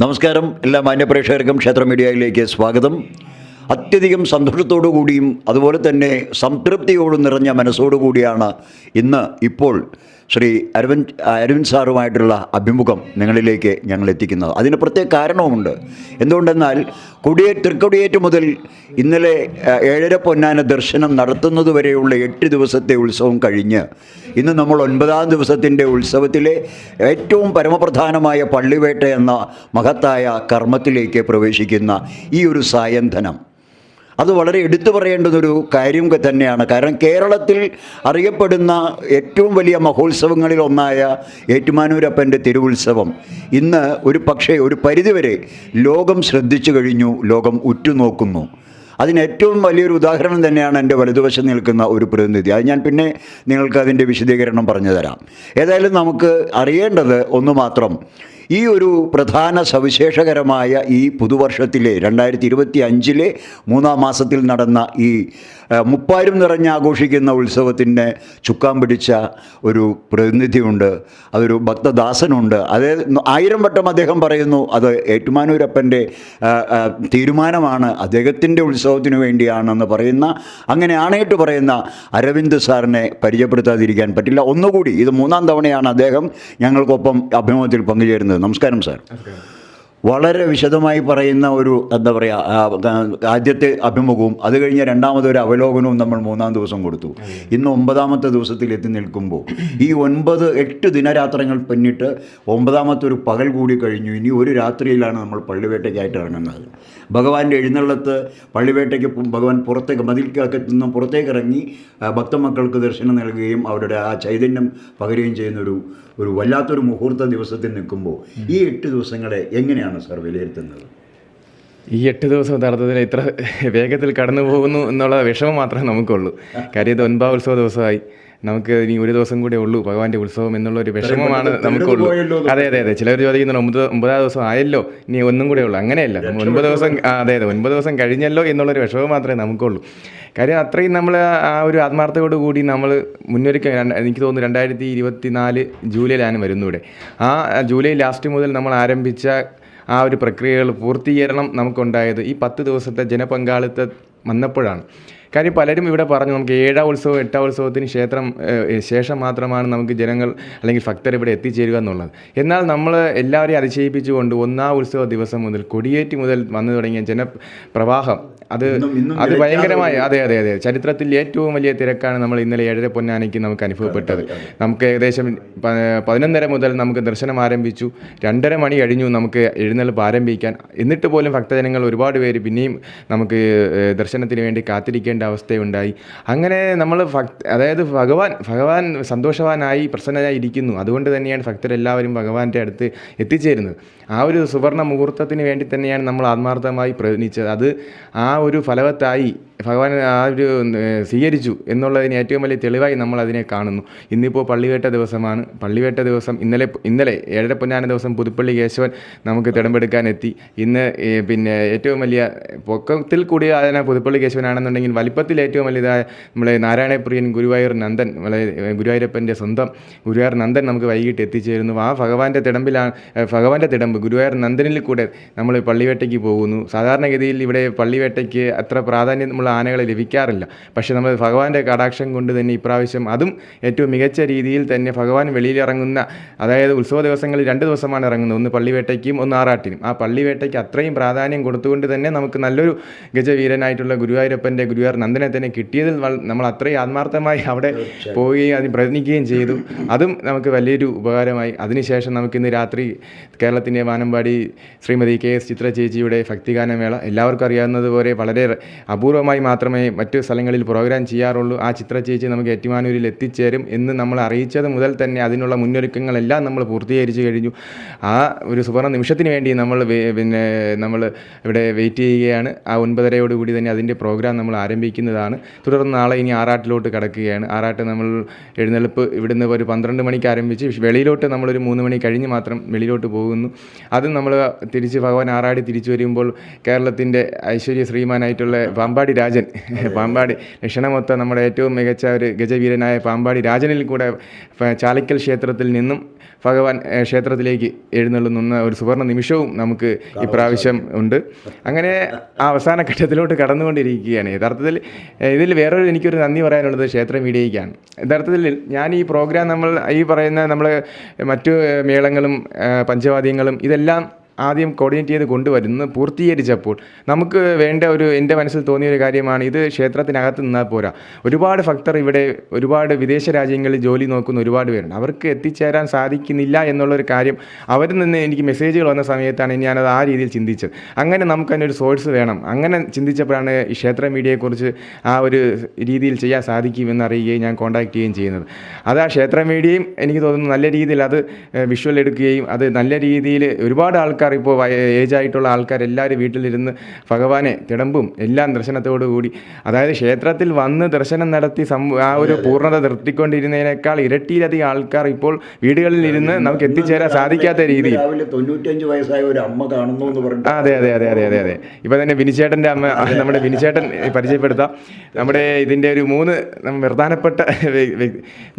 നമസ്കാരം. എല്ലാ മാന്യപ്രേക്ഷകർക്കും ക്ഷേത്ര മീഡിയയിലേക്ക് സ്വാഗതം. അത്യധികം സന്തോഷത്തോടു കൂടിയും അതുപോലെ തന്നെ സംതൃപ്തിയോടും നിറഞ്ഞ മനസ്സോടു കൂടിയാണ് ഇന്ന് ഇപ്പോൾ ശ്രീ അരവിന്ദ് അരവിന്ദ് സാറുമായിട്ടുള്ള അഭിമുഖം നിങ്ങളിലേക്ക് ഞങ്ങൾ എത്തിക്കുന്നത്. അതിന് പ്രത്യേക കാരണവുമുണ്ട്. എന്തുകൊണ്ടെന്നാൽ കൊടിയേ തൃക്കൊടിയേറ്റ് മുതൽ ഇന്നലെ ഏഴര പൊന്നാന ദർശനം നടത്തുന്നത് വരെയുള്ള എട്ട് ദിവസത്തെ ഉത്സവം കഴിഞ്ഞ് ഇന്ന് നമ്മൾ ഒൻപതാം ദിവസത്തിന്റെ ഉത്സവത്തിലെ ഏറ്റവും പരമപ്രധാനമായ പള്ളിവേട്ട എന്ന മഹത്തായ കർമ്മത്തിലേക്ക് പ്രവേശിക്കുന്ന ഈ ഒരു സായന്ധനം അത് വളരെ എടുത്തു പറയേണ്ടുന്നൊരു കാര്യം തന്നെയാണ്. കാരണം കേരളത്തിൽ അറിയപ്പെടുന്ന ഏറ്റവും വലിയ മഹോത്സവങ്ങളിൽ ഒന്നായ ഏറ്റുമാനൂരപ്പന്റെ തിരുവുത്സവം ഇന്ന് ഒരു പക്ഷേ ഒരു പരിധിവരെ ലോകം ശ്രദ്ധിച്ചു കഴിഞ്ഞു ലോകം ഉറ്റുനോക്കുന്നു. അതിന് ഏറ്റവും വലിയൊരു ഉദാഹരണം തന്നെയാണ് എന്റെ വലതുവശം നിൽക്കുന്ന ഒരു പ്രതിനിധി. അത് ഞാൻ പിന്നെ നിങ്ങൾക്ക് അതിന്റെ വിശദീകരണം പറഞ്ഞു തരാം. ഏതായാലും നമുക്ക് അറിയേണ്ടത് ഒന്ന് മാത്രം ഈ ഒരു പ്രധാന സവിശേഷകരമായ ഈ പുതുവർഷത്തിലെ രണ്ടായിരത്തി ഇരുപത്തി അഞ്ചിലെ മൂന്നാം മാസത്തിൽ നടന്ന ഈ മുപ്പാരും നിറഞ്ഞാഘോഷിക്കുന്ന ഉത്സവത്തിന് ചുക്കാൻ പിടിച്ച ഒരു പ്രതിനിധിയുണ്ട്. അതൊരു ഭക്തദാസനുണ്ട്. അതേ ആയിരം വട്ടം അദ്ദേഹം പറയുന്നു അത് ഏറ്റുമാനൂരപ്പന്റെ തീരുമാനമാണ്. അദ്ദേഹത്തിന്റെ ഉത്സവത്തിന് വേണ്ടിയാണെന്ന് പറയുന്ന അങ്ങനെ ആണേട്ട് പറയുന്ന അരവിന്ദ് സാറിനെ പരിചയപ്പെടുത്താതിരിക്കാൻ പറ്റില്ല. ഒന്നുകൂടി ഇത് മൂന്നാം തവണയാണ് അദ്ദേഹം ഞങ്ങൾക്കൊപ്പം അഭിമുഖത്തിൽ പങ്കുചേരുന്നത്. നമസ്കാരം സാർ. വളരെ വിശദമായി പറയുന്ന ഒരു എന്താ പറയുക ആദ്യത്തെ അഭിമുഖവും അത് രണ്ടാമത്തെ രണ്ടാമതൊരു അവലോകനവും നമ്മൾ മൂന്നാം ദിവസം കൊടുത്തു. ഇന്ന് ഒമ്പതാമത്തെ ദിവസത്തിൽ എത്തി നിൽക്കുമ്പോൾ ഈ ഒൻപത് എട്ട് ദിനരാത്രങ്ങൾ പിന്നിട്ട് ഒമ്പതാമത്തെ ഒരു പകൽ കൂടി കഴിഞ്ഞു. ഇനി ഒരു രാത്രിയിലാണ് നമ്മൾ പള്ളിവേട്ടയ്ക്കായിട്ട് ഇറങ്ങുന്നത്. ഭഗവാന്റെ എഴുന്നള്ളത്ത് പള്ളിവേട്ടയ്ക്ക് ഭഗവാൻ പുറത്തേക്ക് മതിൽക്കൊക്കെ നിന്നും പുറത്തേക്ക് ഇറങ്ങി ഭക്തമക്കൾക്ക് ദർശനം നൽകുകയും അവരുടെ ആ ചൈതന്യം പകരുകയും ചെയ്യുന്ന ഒരു വല്ലാത്തൊരു മുഹൂർത്ത ദിവസത്തിൽ നിൽക്കുമ്പോൾ ഈ എട്ട് ദിവസങ്ങളെ എങ്ങനെയാണ് സാർ വിലയിരുത്തുന്നത്? ഈ എട്ട് ദിവസം യഥാർത്ഥത്തിൽ ഇത്ര വേഗത്തിൽ കടന്നു പോകുന്നു എന്നുള്ള വിഷമം മാത്രമേ നമുക്കുള്ളൂ. കാര്യം ഇത് ഒൻപതാം ഉത്സവ ദിവസമായി. നമുക്ക് ഇനി ഒരു ദിവസം കൂടെ ഉള്ളൂ ഭഗവാന്റെ ഉത്സവം എന്നുള്ള ഒരു വിഷമമാണ് നമുക്കുള്ളൂ അതെ അതെ അതെ. ചിലർ ചോദിക്കുന്നുണ്ട് ഒമ്പത് ഒമ്പതാം ദിവസം ആയല്ലോ ഇനി ഒന്നും കൂടെ ഉള്ളൂ. അങ്ങനെയല്ല ഒൻപത് ദിവസം അതെ അതെ ഒൻപത് ദിവസം കഴിഞ്ഞല്ലോ എന്നുള്ളൊരു വിഷമം മാത്രമേ നമുക്കുള്ളൂ. കാര്യം അത്രയും നമ്മൾ ആ ഒരു ആത്മാർത്ഥയോട് കൂടി നമ്മൾ മുന്നൊരുക്കം എനിക്ക് തോന്നുന്നു രണ്ടായിരത്തി ഇരുപത്തി നാല് ജൂലൈയിലാണ് വരുന്നിവിടെ ആ ജൂലൈ ലാസ്റ്റ് മുതൽ നമ്മൾ ആരംഭിച്ച ആ ഒരു പ്രക്രിയകൾ പൂർത്തീകരണം നമുക്കുണ്ടായത് ഈ പത്ത് ദിവസത്തെ ജനപങ്കാളിത്തം വന്നപ്പോഴാണ്. കാര്യം പലരും ഇവിടെ പറഞ്ഞു നമുക്ക് ഏഴാം ഉത്സവം എട്ടാം ഉത്സവത്തിന് ക്ഷേത്രം ശേഷം മാത്രമാണ് നമുക്ക് ജനങ്ങൾ അല്ലെങ്കിൽ ഭക്തർ ഇവിടെ എത്തിച്ചേരുക എന്നുള്ളത്. എന്നാൽ നമ്മൾ എല്ലാവരെയും അതിശയിപ്പിച്ചുകൊണ്ട് ഒന്നാം ഉത്സവ ദിവസം മുതൽ കൊടിയേറ്റ് മുതൽ വന്നു തുടങ്ങിയ ജനപ്രവാഹം അത് അത് ഭയങ്കരമായി അതെ അതെ അതെ. ചരിത്രത്തിൽ ഏറ്റവും വലിയ തിരക്കാണ് നമ്മൾ ഇന്നലെ ഏഴര പൊന്നാനയ്ക്ക് നമുക്ക് അനുഭവപ്പെട്ടത്. നമുക്ക് ഏകദേശം പതിനൊന്നര മുതൽ നമുക്ക് ദർശനം ആരംഭിച്ചു. രണ്ടര മണി കഴിഞ്ഞു നമുക്ക് എഴുന്നള്ളിപ്പ് ആരംഭിക്കാൻ. എന്നിട്ട് പോലും ഭക്തജനങ്ങൾ ഒരുപാട് പേര് പിന്നെയും നമുക്ക് ദർശനത്തിന് വേണ്ടി കാത്തിരിക്കേണ്ട അവസ്ഥയുണ്ടായി. അങ്ങനെ നമ്മൾ അതായത് ഭഗവാൻ ഭഗവാൻ സന്തോഷവാനായി പ്രസന്നനായി ഇരിക്കുന്നു. അതുകൊണ്ട് തന്നെയാണ് ഭക്തരെല്ലാവരും ഭഗവാന്റെ അടുത്ത് എത്തിച്ചേരുന്നത്. ആ ഒരു സുവർണ മുഹൂർത്തത്തിന് വേണ്ടി തന്നെയാണ് നമ്മൾ ആത്മാർത്ഥമായി പ്രയത്നിച്ചത്. അത് ആ ഒരു ഫലവത്തായി ഭഗവാൻ ആ ഒരു സ്വീകരിച്ചു എന്നുള്ളതിന് ഏറ്റവും വലിയ തെളിവായി നമ്മൾ അതിനെ കാണുന്നു. ഇന്നിപ്പോൾ പള്ളിവേട്ട ദിവസമാണ്. പള്ളിവേട്ട ദിവസം ഇന്നലെ ഇന്നലെ ഏഴര പൊന്നാന ദിവസം പുതുപ്പള്ളി കേശവൻ നമുക്ക് തിടമ്പെടുക്കാൻ എത്തി ഇന്ന് പിന്നെ ഏറ്റവും വലിയ പൊക്കത്തിൽ കൂടി അതിനെ പുതുപ്പള്ളി കേശവനാണെന്നുണ്ടെങ്കിൽ വലിപ്പത്തിൽ ഏറ്റവും വലിയതായ നമ്മളെ നാരായണപ്രിയൻ ഗുരുവായൂർ നന്ദൻ നമ്മളെ ഗുരുവായൂരപ്പന്റെ സ്വന്തം ഗുരുവായൂർ നന്ദൻ നമുക്ക് വൈകിട്ട് എത്തിച്ചേരുന്നു. ആ ഭഗവാന്റെ തിടമ്പിലാണ് ഭഗവാന്റെ തിടമ്പ് ഗുരുവായൂർ നന്ദനിൽ കൂടെ നമ്മൾ പള്ളിവേട്ടയ്ക്ക് പോകുന്നു. സാധാരണഗതിയിൽ ഇവിടെ പള്ളിവേട്ടയ്ക്ക് അത്ര പ്രാധാന്യമുള്ള ആനകളെ ലഭിക്കാറില്ല. പക്ഷേ നമ്മൾ ഭഗവാന്റെ കടാക്ഷം കൊണ്ട് തന്നെ ഇപ്രാവശ്യം അതും ഏറ്റവും മികച്ച രീതിയിൽ തന്നെ ഭഗവാൻ വെളിയിലിറങ്ങുന്ന അതായത് ഉത്സവ ദിവസങ്ങളിൽ രണ്ട് ദിവസമാണ് ഇറങ്ങുന്നത്. ഒന്ന് പള്ളിവേട്ടയ്ക്കും ഒന്ന് ആറാട്ടിനും. ആ പള്ളിവേട്ടയ്ക്ക് അത്രയും പ്രാധാന്യം കൊടുത്തുകൊണ്ട് തന്നെ നമുക്ക് നല്ലൊരു ഗജവീരനായിട്ടുള്ള ഗുരുവായൂരപ്പന്റെ ഗുരുവായൂർ നന്ദനെ തന്നെ കിട്ടിയതിൽ നമ്മൾ അത്രയും ആത്മാർത്ഥമായി അവിടെ പോവുകയും അതിന് പ്രയത്നിക്കുകയും ചെയ്തു. അതും നമുക്ക് വലിയൊരു ഉപകാരമായി. അതിനുശേഷം നമുക്കിന്ന് രാത്രി കേരളത്തിന്റെ വാനമ്പാടി ശ്രീമതി കെ എസ് ചിത്ര ചേച്ചിയുടെ ഭക്തിഗാനമേള എല്ലാവർക്കും അറിയാവുന്നതുപോലെ വളരെ അപൂർവമായി മാത്രമേ മറ്റു സ്ഥലങ്ങളിൽ പ്രോഗ്രാം ചെയ്യാറുള്ളൂ. ആ ചിത്ര ചേച്ചി നമുക്ക് ഏറ്റുമാനൂരിൽ എത്തിച്ചേരും എന്ന് നമ്മൾ അറിയിച്ചത് മുതൽ തന്നെ അതിനുള്ള മുന്നൊരുക്കങ്ങളെല്ലാം നമ്മൾ പൂർത്തീകരിച്ചു കഴിഞ്ഞു. ആ ഒരു സുവർണ നിമിഷത്തിന് വേണ്ടി നമ്മൾ പിന്നെ നമ്മൾ ഇവിടെ വെയിറ്റ് ചെയ്യുകയാണ്. ആ ഒൻപതരയോടുകൂടി തന്നെ അതിന്റെ പ്രോഗ്രാം നമ്മൾ ആരംഭിക്കുന്നതാണ്. തുടർന്ന് നാളെ ഇനി ആറാട്ടിലോട്ട് കിടക്കുകയാണ്. ആറാട്ട് നമ്മൾ എഴുന്നള്ളിപ്പ് ഇവിടുന്ന് ഒരു പന്ത്രണ്ട് മണിക്ക് ആരംഭിച്ച് വെളിയിലോട്ട് നമ്മളൊരു മൂന്ന് മണി കഴിഞ്ഞ് മാത്രം വെളിയിലോട്ട് പോകുന്നു. അതും നമ്മൾ തിരിച്ച് ഭഗവാൻ ആറാടി തിരിച്ചു വരുമ്പോൾ കേരളത്തിന്റെ ഐശ്വര്യ ശ്രീമാനായിട്ടുള്ള പാമ്പാടി രാജ രാജൻ പാമ്പാടി. ലക്ഷണമൊത്ത നമ്മുടെ ഏറ്റവും മികച്ച ഒരു ഗജവീരനായ പാമ്പാടി രാജനിൽ കൂടെ ചാലിക്കൽ ക്ഷേത്രത്തിൽ നിന്നും ഭഗവാൻ ക്ഷേത്രത്തിലേക്ക് എഴുന്നള്ളുന്ന ഒരു സുവർണ നിമിഷവും നമുക്ക് ഇപ്രാവശ്യം ഉണ്ട്. അങ്ങനെ ആ അവസാന ഘട്ടത്തിലോട്ട് കടന്നുകൊണ്ടിരിക്കുകയാണ്. യഥാർത്ഥത്തിൽ ഇതിൽ വേറൊരു എനിക്കൊരു നന്ദി പറയാനുള്ളത് ക്ഷേത്ര മീഡിയയ്ക്കാണ്. യഥാർത്ഥത്തിൽ ഞാൻ ഈ പ്രോഗ്രാം നമ്മൾ ഈ പറയുന്ന നമ്മൾ മറ്റു മേളങ്ങളും പഞ്ചവാദ്യങ്ങളും ഇതെല്ലാം ആദ്യം കോർഡിനേറ്റ് ചെയ്ത് കൊണ്ടുവരുന്നു പൂർത്തീകരിച്ചപ്പോൾ നമുക്ക് വേണ്ട ഒരു എന്റെ മനസ്സിൽ തോന്നിയ ഒരു കാര്യമാണ് ഇത് ക്ഷേത്രത്തിനകത്ത് നിന്നാൽ പോരാ. ഒരുപാട് ഭക്തർ ഇവിടെ ഒരുപാട് വിദേശ രാജ്യങ്ങളിൽ ജോലി നോക്കുന്ന ഒരുപാട് പേരുണ്ട്. അവർക്ക് എത്തിച്ചേരാൻ സാധിക്കുന്നില്ല എന്നുള്ളൊരു കാര്യം അവരിൽ നിന്ന് എനിക്ക് മെസ്സേജുകൾ വന്ന സമയത്താണ് ഞാനത് ആ രീതിയിൽ ചിന്തിച്ചത്. അങ്ങനെ നമുക്ക് അതിനൊരു സോഴ്സ് വേണം. അങ്ങനെ ചിന്തിച്ചപ്പോഴാണ് ഈ ക്ഷേത്ര മീഡിയയെക്കുറിച്ച് ആ ഒരു രീതിയിൽ ചെയ്യാൻ സാധിക്കുമെന്ന് അറിയുകയും ഞാൻ കോൺടാക്ട് ചെയ്യുകയും ചെയ്യുന്നത്. അത് ആ ക്ഷേത്ര മീഡിയയും എനിക്ക് തോന്നുന്നു നല്ല രീതിയിൽ അത് വിഷ്വൽ എടുക്കുകയും അത് നല്ല രീതിയിൽ ഒരുപാട് ആൾക്കാർ ഇപ്പോൾ ഏജ് ആയിട്ടുള്ള ആൾക്കാർ എല്ലാവരും വീട്ടിലിരുന്ന് ഭഗവാനെ തിടമ്പും എല്ലാം ദർശനത്തോടു കൂടി അതായത് ക്ഷേത്രത്തിൽ വന്ന് ദർശനം നടത്തി ആ ഒരു പൂർണത നിർത്തിക്കൊണ്ടിരുന്നതിനേക്കാൾ ഇരട്ടിയിലധികം ആൾക്കാർ ഇപ്പോൾ വീടുകളിൽ ഇരുന്ന് നമുക്ക് എത്തിച്ചേരാൻ സാധിക്കാത്ത രീതിയിൽ. തൊണ്ണൂറ്റഞ്ച് വയസ്സായ ഒരു അമ്മ കാണുന്നു എന്ന് അതെ അതെ അതെ അതെ അതെ അതെ. ഇപ്പം തന്നെ വിനിച്ചേട്ടന്റെ അമ്മ നമ്മുടെ വിനിച്ചേട്ടൻ പരിചയപ്പെടുത്താം. നമ്മുടെ ഇതിന്റെ ഒരു മൂന്ന് പ്രധാനപ്പെട്ട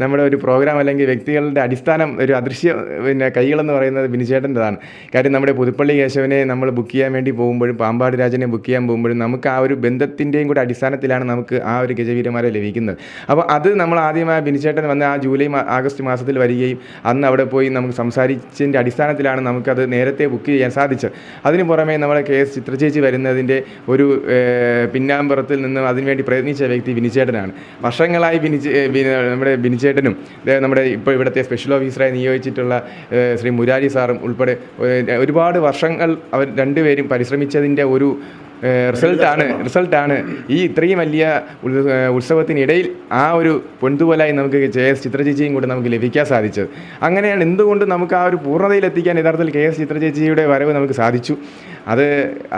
നമ്മുടെ ഒരു പ്രോഗ്രാം അല്ലെങ്കിൽ വ്യക്തികളുടെ അടിസ്ഥാനം ഒരു അദൃശ്യ പിന്നെ കൈകളെന്ന് പറയുന്നത് വിനിച്ചേട്ടന്റെതാണ് കാര്യം നമ്മുടെ പുതുപ്പള്ളി കേശവനെ നമ്മൾ ബുക്ക് ചെയ്യാൻ വേണ്ടി പോകുമ്പോഴും പാമ്പാട് രാജനെ ബുക്ക് ചെയ്യാൻ പോകുമ്പോഴും നമുക്ക് ആ ഒരു ബന്ധത്തിന്റെയും കൂടെ അടിസ്ഥാനത്തിലാണ് നമുക്ക് ആ ഒരു ഗജവീരന്മാരെ ലഭിക്കുന്നത്. അപ്പോൾ അത് നമ്മൾ ആദ്യമായി ബിനിച്ചേട്ടൻ വന്ന് ആ ജൂലൈ ആഗസ്റ്റ് മാസത്തിൽ വരികയും അന്ന് അവിടെ പോയി നമുക്ക് സംസാരിച്ചതിന്റെ അടിസ്ഥാനത്തിലാണ് നമുക്കത് നേരത്തെ ബുക്ക് ചെയ്യാൻ സാധിച്ചത്. അതിന് പുറമെ നമ്മളെ കെ എസ് ചിത്രചേച്ചി വരുന്നതിന്റെ ഒരു പിന്നാമ്പുറത്തിൽ നിന്ന് അതിനുവേണ്ടി പ്രയത്നിച്ച വ്യക്തി ബിനിച്ചേട്ടനാണ്. വർഷങ്ങളായി ബിനിച്ച് നമ്മുടെ ബിനിച്ചേട്ടനും നമ്മുടെ ഇപ്പോൾ ഇവിടുത്തെ സ്പെഷ്യൽ ഓഫീസറായി നിയോഗിച്ചിട്ടുള്ള ശ്രീ മുരാരി സാറും ഉൾപ്പെടെ ഏഹ്, ഒരുപാട് വർഷങ്ങൾ അവർ രണ്ടുപേരും പരിശ്രമിച്ചതിന്റെ ഒരു റിസൾട്ടാണ് റിസൾട്ടാണ് ഈ ഇത്രയും വലിയ ഉത്സവത്തിനിടയിൽ ആ ഒരു പൊൻതുപോലായി നമുക്ക് കെ എസ് ചിത്രചേച്ചിയും കൂടെ നമുക്ക് ലഭിക്കാൻ സാധിച്ചത്. അങ്ങനെയാണ് എന്തുകൊണ്ട് നമുക്ക് ആ ഒരു പൂർണതയിലെത്തിക്കാൻ യഥാർത്ഥത്തിൽ കെ എസ് ചിത്രചേച്ചിയുടെ വരവ് നമുക്ക് സാധിച്ചു. അത്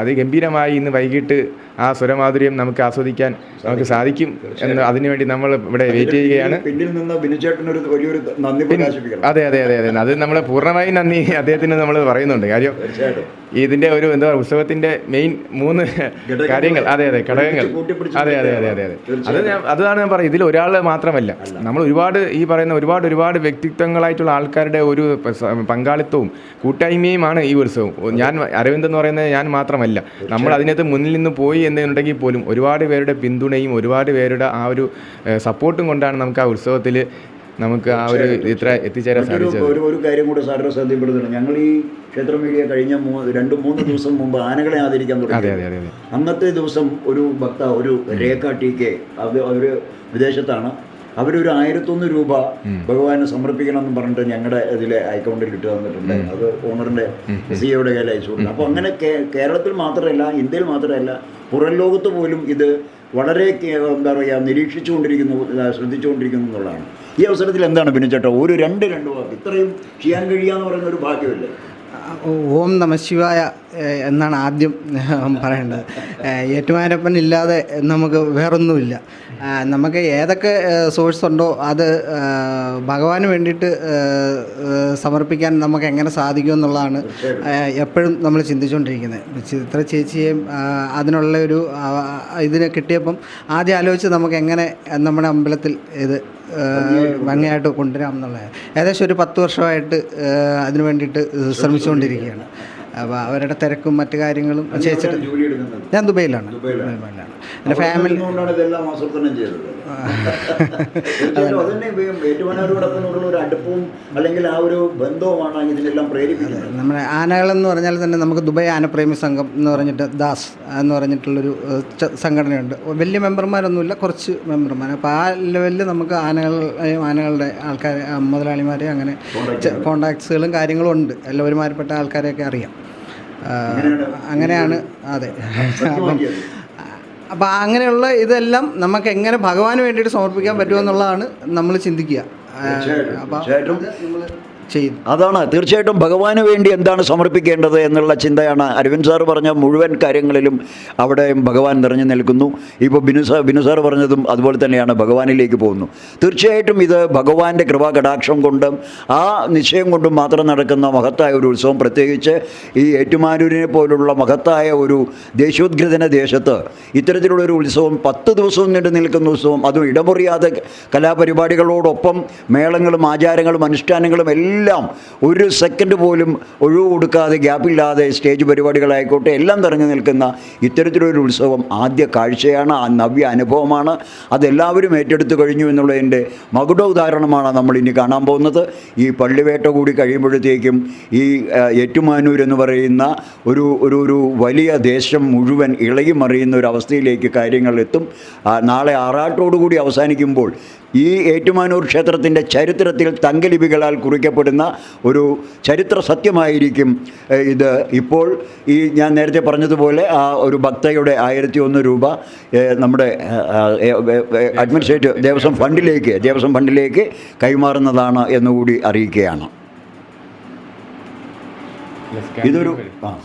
അതിഗംഭീരമായി ഇന്ന് വൈകിട്ട് ആ സ്വരമാധുര്യം നമുക്ക് ആസ്വദിക്കാൻ നമുക്ക് സാധിക്കും എന്ന് അതിനുവേണ്ടി നമ്മൾ ഇവിടെ വെയിറ്റ് ചെയ്യുകയാണ്. പിന്നിൽ നിന്ന് ബിനുചേട്ടനൊരു വലിയൊരു നന്ദി അതെ അതെ അതെ അതെ. അത് നമ്മൾ പൂർണമായും നന്ദി അദ്ദേഹത്തിന് നമ്മൾ പറയുന്നുണ്ട്. കാര്യം ഇതിന്റെ ഇതിന്റെ ഒരു എന്താ പറയുക ഉത്സവത്തിന്റെ മെയിൻ മൂന്ന് കാര്യങ്ങൾ. അതെ അതെ ഘടകങ്ങൾ. അതെ അതെ അതെ അതെ അതെ. അത് ഞാൻ അതാണ് ഞാൻ പറയുന്നത് ഇതിൽ ഒരാൾ മാത്രമല്ല. നമ്മൾ ഒരുപാട് ഈ പറയുന്ന ഒരുപാട് ഒരുപാട് വ്യക്തിത്വങ്ങളായിട്ടുള്ള ആൾക്കാരുടെ ഒരു പങ്കാളിത്തവും കൂട്ടായ്മയുമാണ് ഈ ഉത്സവം. ഞാൻ അരവിന്ദ് എന്ന് പറയുന്നത് ഞാൻ മാത്രമല്ല. നമ്മൾ അതിനകത്ത് മുന്നിൽ നിന്ന് പോയി എന്നുണ്ടെങ്കിൽ പോലും ഒരുപാട് പേരുടെ പിന്തുണയും ഒരുപാട് പേരുടെ ആ ഒരു സപ്പോർട്ടും കൊണ്ടാണ് നമുക്ക് ആ ഉത്സവത്തിൽ നമുക്ക് ആ ഒരു ഇത്ര എത്തിച്ചേരാൻ സാധിച്ചത്. ഒരു ഒരു കാര്യം കൂടെ സാറിനെ ശ്രദ്ധപ്പെടുത്തുന്നു ഞങ്ങൾ ഈ ക്ഷേത്ര മീഡിയ കഴിഞ്ഞ രണ്ട് മൂന്ന് ദിവസം മുമ്പ് ആനകളെ ആദരിക്കാൻ തുടങ്ങി അന്നത്തെ ദിവസം ഒരു ഭക്ത ഒരു രേഖ ടി കെ അവർ വിദേശത്താണ്. അവരൊരു ആയിരത്തൊന്ന് രൂപ ഭഗവാന് സമർപ്പിക്കണം എന്ന് പറഞ്ഞിട്ട് ഞങ്ങളുടെ ഇതിലെ അക്കൗണ്ടിൽ ഇട്ട് തന്നിട്ടുണ്ട്. അത് ഓണറിന്റെ സിഒയുടെ കയ്യിൽ അയച്ചു കൊടുക്കും അപ്പോൾ അങ്ങനെ കേരളത്തിൽ മാത്രമല്ല ഇന്ത്യയിൽ മാത്രമല്ല പുറം ലോകത്ത് പോലും ഇത് വളരെ എന്താ പറയുക നിരീക്ഷിച്ചുകൊണ്ടിരിക്കുന്നു ശ്രദ്ധിച്ചുകൊണ്ടിരിക്കുന്നു എന്നുള്ളതാണ്. ഈ അവസരത്തിൽ എന്താണ് പിന്നെ ബിനുചേട്ടാ ഒരു രണ്ട് രണ്ട് വാക്ക്. ഇത്രയും ചെയ്യാൻ കഴിയാന്ന് പറയുന്ന ഒരു ഭാഗ്യമല്ലേ? ഓം നമ ശിവായ. എന്നാണ് ആദ്യം പറയേണ്ടത്. ഏറ്റുമാരപ്പൻ ഇല്ലാതെ നമുക്ക് വേറൊന്നുമില്ല. നമുക്ക് ഏതൊക്കെ സോഴ്സ് ഉണ്ടോ അത് ഭഗവാന് വേണ്ടിയിട്ട് സമർപ്പിക്കാൻ നമുക്ക് എങ്ങനെ സാധിക്കും എന്നുള്ളതാണ് എപ്പോഴും നമ്മൾ ചിന്തിച്ചുകൊണ്ടിരിക്കുന്നത്. ചിത്ര ചേച്ചിയെയും അതിനുള്ള ഒരു ഇതിനെ കിട്ടിയപ്പം ആദ്യം ആലോചിച്ച് നമുക്ക് എങ്ങനെ നമ്മുടെ അമ്പലത്തിൽ ഇത് ഭംഗിയായിട്ട് കൊണ്ടുവരാം എന്നുള്ളത്. ഏകദേശം ഒരു പത്ത് വർഷമായിട്ട് അതിനു വേണ്ടിയിട്ട് ശ്രമിച്ചുകൊണ്ടിരിക്കുകയാണ്. അപ്പോൾ അവരുടെ തിരക്കും മറ്റു കാര്യങ്ങളും ചേച്ചിട്ട് ഞാൻ ദുബൈയിലാണ്. ദുബൈയിലാണ്. എന്റെ ഫാമിലി നമ്മുടെ ആനകളെന്ന് പറഞ്ഞാൽ തന്നെ നമുക്ക് ദുബായ് ആനപ്രേമി സംഘം എന്ന് പറഞ്ഞിട്ട് ദാസ് എന്ന് പറഞ്ഞിട്ടുള്ളൊരു സംഘടനയുണ്ട്. വലിയ മെമ്പർമാരൊന്നുമില്ല കുറച്ച് മെമ്പർമാർ അപ്പോൾ ആ ലെവലിൽ നമുക്ക് ആനകൾ ആനകളുടെ ആൾക്കാർ മുതലാളിമാരെ അങ്ങനെ കോണ്ടാക്ട്സുകളും കാര്യങ്ങളും ഉണ്ട്. എല്ലാവരുമാരിപ്പെട്ട ആൾക്കാരെയൊക്കെ അറിയാം. അങ്ങനെയാണ്. അതെ. അപ്പം അപ്പം അങ്ങനെയുള്ള ഇതെല്ലാം നമുക്ക് എങ്ങനെ ഭഗവാന് വേണ്ടിയിട്ട് സമർപ്പിക്കാൻ പറ്റുമെന്നുള്ളതാണ് നമ്മൾ ചിന്തിക്കുക. ആ, ചെയ്യുന്നു അതാണ്. തീർച്ചയായിട്ടും ഭഗവാന് വേണ്ടി എന്താണ് സമർപ്പിക്കേണ്ടത് എന്നുള്ള ചിന്തയാണ്. അരവിന്ദ് സാർ പറഞ്ഞ മുഴുവൻ കാര്യങ്ങളിലും അവിടെ ഭഗവാൻ നിറഞ്ഞു നിൽക്കുന്നു. ഇപ്പോൾ ബിനു സാർ ബിനു സാർ പറഞ്ഞതും അതുപോലെ തന്നെയാണ്. ഭഗവാനിലേക്ക് പോകുന്നു. തീർച്ചയായിട്ടും ഇത് ഭഗവാന്റെ കൃപാ കടാക്ഷം കൊണ്ടും ആ നിശ്ചയം കൊണ്ടും മാത്രം നടക്കുന്ന മഹത്തായ ഒരു ഉത്സവം. പ്രത്യേകിച്ച് ഈ ഏറ്റുമാനൂരിനെ പോലുള്ള മഹത്തായ ഒരു ദേശോദ്ഗ്രഥന ദേശത്ത് ഇത്തരത്തിലുള്ള ഒരു ഉത്സവം പത്ത് ദിവസവും നീണ്ടു നിൽക്കുന്ന ഉത്സവം. അതും ഇടമുറിയാതെ കലാപരിപാടികളോടൊപ്പം മേളങ്ങളും ആചാരങ്ങളും അനുഷ്ഠാനങ്ങളും എല്ലാം ഒരു സെക്കൻഡ് പോലും ഒഴിവ് കൊടുക്കാതെ ഗ്യാപ്പില്ലാതെ സ്റ്റേജ് പരിപാടികളായിക്കോട്ടെ എല്ലാം നിറഞ്ഞു നിൽക്കുന്ന ഇത്തരത്തിലൊരു ഉത്സവം ആദ്യ കാഴ്ചയാണ് ആ നവ്യ അനുഭവമാണ്. അതെല്ലാവരും ഏറ്റെടുത്തു കഴിഞ്ഞു എന്നുള്ളതിന്റെ മകുട ഉദാഹരണമാണ് നമ്മൾ ഇനി കാണാൻ പോകുന്നത്. ഈ പള്ളിവേട്ട കൂടി കഴിയുമ്പോഴത്തേക്കും ഈ ഏറ്റുമാനൂർ എന്ന് പറയുന്ന ഒരു ഒരു ഒരു വലിയ ദേശം മുഴുവൻ ഇളകി മറിയുന്ന ഒരു അവസ്ഥയിലേക്ക് കാര്യങ്ങൾ എത്തും. നാളെ ആറാട്ടോടുകൂടി അവസാനിക്കുമ്പോൾ ഈ ഏറ്റുമാനൂർ ക്ഷേത്രത്തിന്റെ ചരിത്രത്തിൽ തങ്കലിപികളാൽ കുറിക്കപ്പെടുന്ന ഒരു ചരിത്ര സത്യമായിരിക്കും ഇത്. ഇപ്പോൾ ഈ ഞാൻ നേരത്തെ പറഞ്ഞതുപോലെ ആ ഒരു ഭക്തയുടെ ആയിരത്തി ഒന്ന് രൂപ നമ്മുടെ അഡ്മിനിസ്ട്രേറ്റീവ് ദേവസ്വം ഫണ്ടിലേക്ക് ദേവസ്വം ഫണ്ടിലേക്ക് കൈമാറുന്നതാണ് എന്നുകൂടി അറിയിക്കുകയാണ്. ഇതൊരു ആ.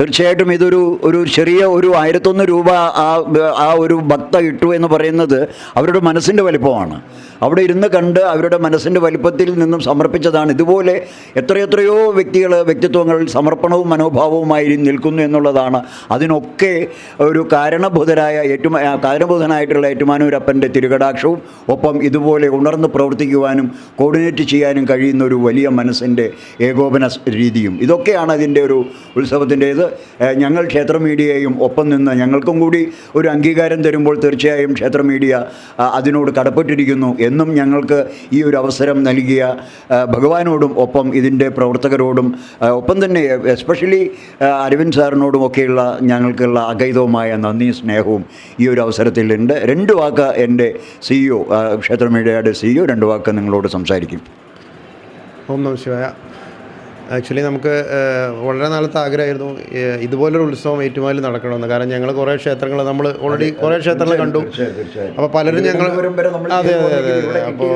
തീർച്ചയായിട്ടും ഇതൊരു ഒരു ചെറിയ ഒരു ആയിരത്തൊന്ന് രൂപ ആ ആ ഒരു ഭക്ത ഇട്ടു എന്ന് പറയുന്നത് അവരുടെ മനസ്സിന്റെ വലിപ്പമാണ്. അവിടെ ഇരുന്ന് കണ്ട് അവരുടെ മനസ്സിന്റെ വലിപ്പത്തിൽ നിന്നും സമർപ്പിച്ചതാണ്. ഇതുപോലെ എത്രയെത്രയോ വ്യക്തികൾ വ്യക്തിത്വങ്ങൾ സമർപ്പണവും മനോഭാവവുമായി നിൽക്കുന്നു എന്നുള്ളതാണ്. അതിനൊക്കെ ഒരു കാരണബുധരായ ഏറ്റുമാ കാരണബുധനായിട്ടുള്ള ഏറ്റുമാനൂരപ്പന്റെ തിരുകടാക്ഷവും ഒപ്പം ഇതുപോലെ ഉണർന്ന് പ്രവർത്തിക്കുവാനും കോർഡിനേറ്റ് ചെയ്യാനും കഴിയുന്ന ഒരു വലിയ മനസ്സിന്റെ ഏകോപന രീതിയും. ഇതൊക്കെയാണ് അതിന്റെ ഒരു ഉത്സവത്തിന്റേത്. ഞങ്ങൾ ക്ഷേത്ര മീഡിയയും ഒപ്പം നിന്ന് ഞങ്ങൾക്കും കൂടി ഒരു അംഗീകാരം തരുമ്പോൾ തീർച്ചയായും ക്ഷേത്ര മീഡിയ അതിനോട് കടപ്പെട്ടിരിക്കുന്നു എന്നും ഞങ്ങൾക്ക് ഈ ഒരു അവസരം നൽകിയ ഭഗവാനോടും ഒപ്പം ഇതിന്റെ പ്രവർത്തകരോടും ഒപ്പം തന്നെ എസ്പെഷ്യലി അരവിന്ദ് സാറിനോടും ഒക്കെയുള്ള ഞങ്ങൾക്കുള്ള അഗൈതവുമായ നന്ദി സ്നേഹവും ഈ ഒരു അവസരത്തിലുണ്ട്. രണ്ട് വാക്ക് എന്റെ സിഇഒ ക്ഷേത്ര മീഡിയയുടെ സിഇഒ രണ്ട് വാക്ക് നിങ്ങളോട് സംസാരിക്കും. ഓം നമ ശിവായ. ആക്ച്വലി നമുക്ക് വളരെ നാളത്തെ ആഗ്രഹമായിരുന്നു ഇതുപോലൊരു ഉത്സവം ഏറ്റുമാലിൽ നടക്കണമെന്ന്. കാരണം ഞങ്ങൾ കുറേ ക്ഷേത്രങ്ങൾ നമ്മൾ ഓൾറെഡി കുറേ ക്ഷേത്രങ്ങൾ കണ്ടു. അപ്പോൾ പലരും ഞങ്ങൾ അതെ അതെ അതെ അതെ അപ്പോൾ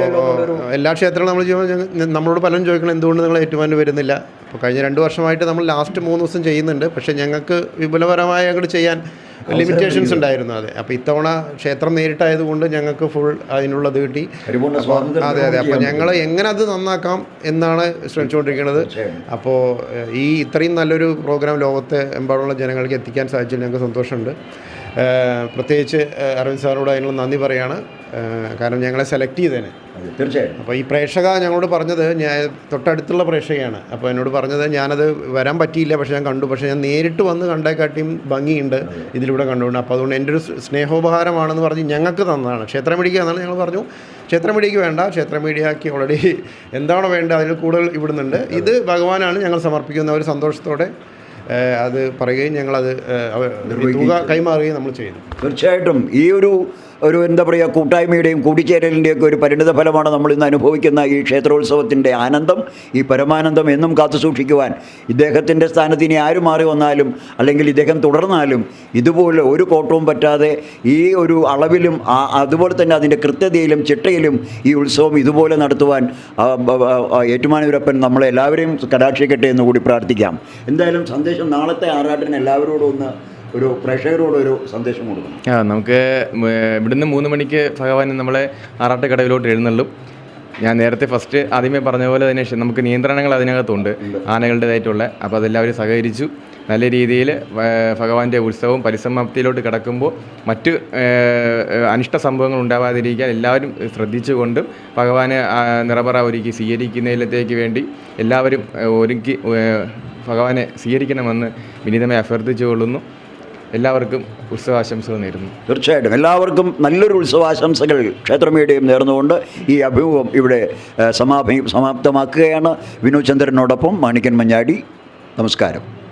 എല്ലാ ക്ഷേത്രങ്ങളും നമ്മൾ ചെയ്യുമ്പോൾ നമ്മളോട് പലരും ചോദിക്കണം എന്തുകൊണ്ട് നിങ്ങൾ ഏറ്റുമാലിൽ വരുന്നില്ല? അപ്പോൾ കഴിഞ്ഞ രണ്ട് വർഷമായിട്ട് നമ്മൾ ലാസ്റ്റ് മൂന്ന് ദിവസം ചെയ്യുന്നുണ്ട്. പക്ഷേ ഞങ്ങൾക്ക് വിപുലപരമായി അങ്ങോട്ട് ചെയ്യാൻ ലിമിറ്റേഷൻസ് ഉണ്ടായിരുന്നു അതെ. അപ്പോൾ ഇത്തവണ ക്ഷേത്രം നേരിട്ടായതുകൊണ്ട് ഞങ്ങൾക്ക് ഫുൾ അതിനുള്ള കിട്ടി. അതെ അതെ. അപ്പോൾ ഞങ്ങൾ എങ്ങനെ അത് നന്നാക്കാം എന്നാണ് ശ്രമിച്ചുകൊണ്ടിരിക്കുന്നത്. അപ്പോൾ ഈ ഇത്രയും നല്ലൊരു പ്രോഗ്രാം ലോകത്തെ എമ്പാടുള്ള ജനങ്ങൾക്ക് എത്തിക്കാൻ സാധിച്ചതിൽ ഞങ്ങൾക്ക് സന്തോഷമുണ്ട്. പ്രത്യേകിച്ച് അരവിന്ദ് സാറിനോട് അതിനുള്ള നന്ദി പറയാണ്. കാരണം ഞങ്ങളെ സെലക്ട് ചെയ്തതിന് തീർച്ചയായും അപ്പോൾ ഈ പ്രേക്ഷക ഞങ്ങളോട് പറഞ്ഞത് ഞാൻ തൊട്ടടുത്തുള്ള പ്രേക്ഷകയാണ്. അപ്പോൾ എന്നോട് പറഞ്ഞത് ഞാനത് വരാൻ പറ്റിയില്ല പക്ഷേ ഞാൻ കണ്ടു. പക്ഷേ ഞാൻ നേരിട്ട് വന്ന് കണ്ടേക്കാട്ടിയും ഭംഗിയുണ്ട് ഇതിലൂടെ കണ്ടുകൊണ്ട്. അപ്പോൾ അതുകൊണ്ട് എന്റെ ഒരു സ്നേഹോപഹാരമാണെന്ന് പറഞ്ഞ് ഞങ്ങൾക്ക് തന്നതാണ്. ക്ഷേത്രമീഡിയ എന്നാണ് ഞങ്ങൾ പറഞ്ഞു. ക്ഷേത്രമീഡിയയ്ക്ക് വേണ്ട. ക്ഷേത്രമീഡിയക്ക് ഓൾറെഡി എന്താണോ വേണ്ടത് അതിൽ കൂടുതൽ ഇവിടുന്നുണ്ട്. ഇത് ഭഗവാനാണ് ഞങ്ങൾ സമർപ്പിക്കുന്ന ഒരു സന്തോഷത്തോടെ അത് പറയുകയും ഞങ്ങളത് തുക കൈമാറുകയും നമ്മൾ ചെയ്യുന്നു. തീർച്ചയായിട്ടും ഈ ഒരു ഒരു എന്താ പറയുക കൂട്ടായ്മയുടെയും കൂടിച്ചേരലിന്റെയൊക്കെ ഒരു പരിണിത ഫലമാണ് നമ്മൾ ഇന്ന് അനുഭവിക്കുന്ന ഈ ക്ഷേത്രോത്സവത്തിന്റെ ആനന്ദം ഈ പരമാനന്ദം എന്നും കാത്തു സൂക്ഷിക്കുവാൻ. ഇദ്ദേഹത്തിന്റെ സ്ഥാനത്ത് ഇനി ആര് മാറി വന്നാലും അല്ലെങ്കിൽ ഇദ്ദേഹം തുടർന്നാലും ഇതുപോലെ ഒരു കോട്ടവും പറ്റാതെ ഈ ഒരു അളവിലും അതുപോലെ തന്നെ അതിന്റെ കൃത്യതയിലും ചിട്ടയിലും ഈ ഉത്സവം ഇതുപോലെ നടത്തുവാൻ ഏറ്റുമാനൂരപ്പൻ നമ്മളെല്ലാവരെയും കടാക്ഷിക്കട്ടെ എന്ന് കൂടി പ്രാർത്ഥിക്കാം. എന്തായാലും സന്ദേശം നാളത്തെ ആറാട്ടിന് എല്ലാവരോടും ഒന്ന് ഒരു പ്രേക്ഷകരോട് ഒരു സന്ദേശം കൊടുക്കണം. ആ നമുക്ക് ഇവിടുന്ന് മൂന്ന് മണിക്ക് ഭഗവാൻ നമ്മളെ ആറാട്ടുകടവിലോട്ട് എഴുന്നള്ളും. ഞാൻ നേരത്തെ ഫസ്റ്റ് ആദ്യമേ പറഞ്ഞ പോലെ തന്നെ നമുക്ക് നിയന്ത്രണങ്ങൾ അതിനകത്തുണ്ട് ആനകളുടേതായിട്ടുള്ള. അപ്പോൾ അതെല്ലാവരും സഹകരിച്ചു. നല്ല രീതിയിൽ ഭഗവാന്റെ ഉത്സവം പരിസമാപ്തിയിലോട്ട് കിടക്കുമ്പോൾ മറ്റ് അനിഷ്ട സംഭവങ്ങൾ ഉണ്ടാവാതിരിക്കാൻ എല്ലാവരും ശ്രദ്ധിച്ചുകൊണ്ടും ഭഗവാനെ നിറപറ ഒരുക്കി സ്വീകരിക്കുന്നതിലത്തേക്ക് വേണ്ടി എല്ലാവരും ഒരുക്കി ഭഗവാനെ സ്വീകരിക്കണമെന്ന് വിനീതമായി അഭ്യർത്ഥിച്ചുകൊള്ളുന്നു. എല്ലാവർക്കും ഉത്സവാശംസകൾ നേരുന്നു. തീർച്ചയായിട്ടും. എല്ലാവർക്കും നല്ലൊരു ഉത്സവാശംസകൾ ക്ഷേത്രമേടിയും നേർന്നുകൊണ്ട് ഈ അഭിമുഖം ഇവിടെ സമാപി സമാപ്തമാക്കുകയാണ്. വിനോദ് ചന്ദ്രനോടൊപ്പം മാണിക്കൻ മഞ്ഞാടി. നമസ്കാരം.